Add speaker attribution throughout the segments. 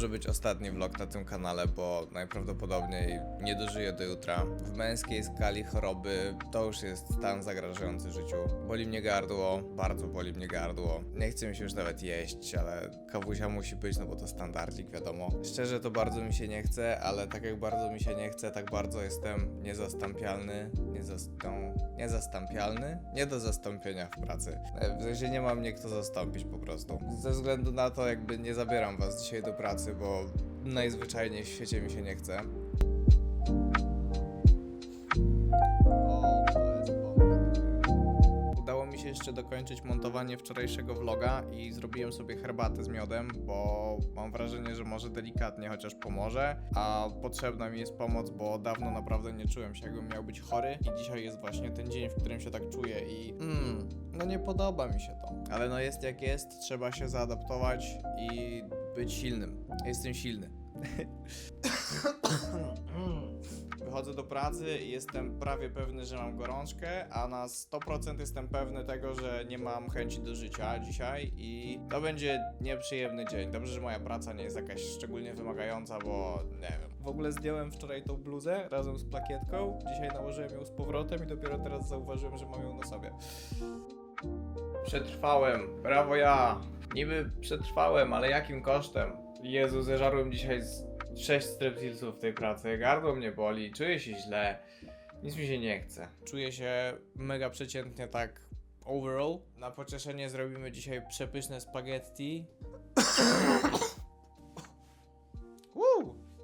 Speaker 1: może być ostatni vlog na tym kanale, bo najprawdopodobniej nie dożyję do jutra. W męskiej skali choroby to już jest stan zagrażający życiu. Boli mnie gardło, bardzo boli mnie gardło. Nie chce mi się już nawet jeść, ale kawusia musi być, no bo to standardzik, wiadomo. Szczerze to bardzo mi się nie chce, ale tak jak bardzo mi się nie chce, tak bardzo jestem niezastąpialny, niezastą... niezastąpialny, nie do zastąpienia w pracy. E, W sensie nie ma mnie kto zastąpić po prostu. Ze względu na to jakby nie zabieram was dzisiaj do pracy, bo najzwyczajniej w świecie mi się nie chce. Udało mi się jeszcze dokończyć montowanie wczorajszego vloga i zrobiłem sobie herbatę z miodem, bo mam wrażenie, że może delikatnie chociaż pomoże, a potrzebna mi jest pomoc, bo dawno naprawdę nie czułem się jakbym miał być chory i dzisiaj jest właśnie ten dzień, w którym się tak czuję i mm, no nie podoba mi się to. Ale no jest jak jest, trzeba się zaadaptować i być silnym. Jestem silny. Wychodzę do pracy i jestem prawie pewny, że mam gorączkę, a na 100% jestem pewny tego, że nie mam chęci do życia dzisiaj i to będzie nieprzyjemny dzień. Dobrze, że moja praca nie jest jakaś szczególnie wymagająca, bo nie wiem. W ogóle zdjąłem wczoraj tą bluzę razem z plakietką, dzisiaj nałożyłem ją z powrotem i dopiero teraz zauważyłem, że mam ją na sobie. Przetrwałem, brawo ja. Niby przetrwałem, ale jakim kosztem? Jezu, zeżarłem dzisiaj z 6 strepsilsów w tej pracy. Gardło mnie boli, czuję się źle. Nic mi się nie chce. Czuję się mega przeciętnie tak overall. Na pocieszenie zrobimy dzisiaj przepyszne spaghetti.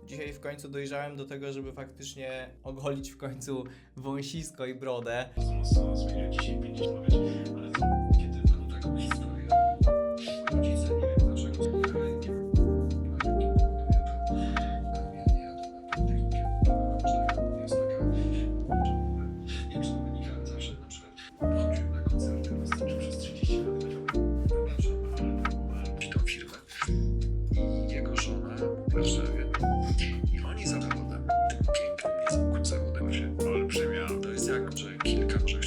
Speaker 1: Dzisiaj w końcu dojrzałem do tego, żeby faktycznie ogolić w końcu wąsisko i brodę.
Speaker 2: Warszawie i oni za zawodem tym pięknym języku zawodem się olbrzymia. To jest jak, że kilka, może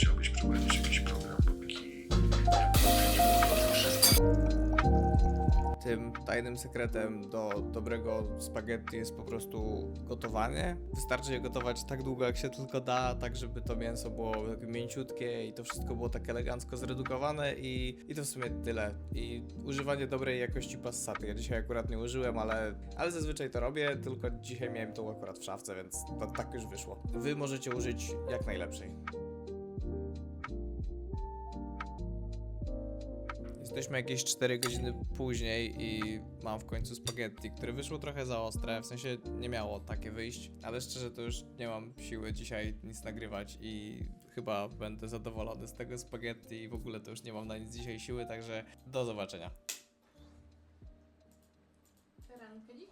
Speaker 1: Tym tajnym sekretem do dobrego spaghetti jest po prostu gotowanie. Wystarczy je gotować tak długo, jak się tylko da, tak żeby to mięso było mięciutkie i to wszystko było tak elegancko zredukowane i, i to w sumie tyle. I używanie dobrej jakości passaty. Ja dzisiaj akurat nie użyłem, ale, ale zazwyczaj to robię, tylko dzisiaj miałem to akurat w szafce, więc to tak już wyszło. Wy możecie użyć jak najlepszej. Jesteśmy jakieś 4 godziny później i mam w końcu spaghetti, które wyszło trochę za ostre, w sensie nie miało takie wyjść, ale szczerze to już nie mam siły dzisiaj nic nagrywać i chyba będę zadowolony z tego spaghetti i w ogóle to już nie mam na nic dzisiaj siły, także do zobaczenia.
Speaker 3: Randkę dziś?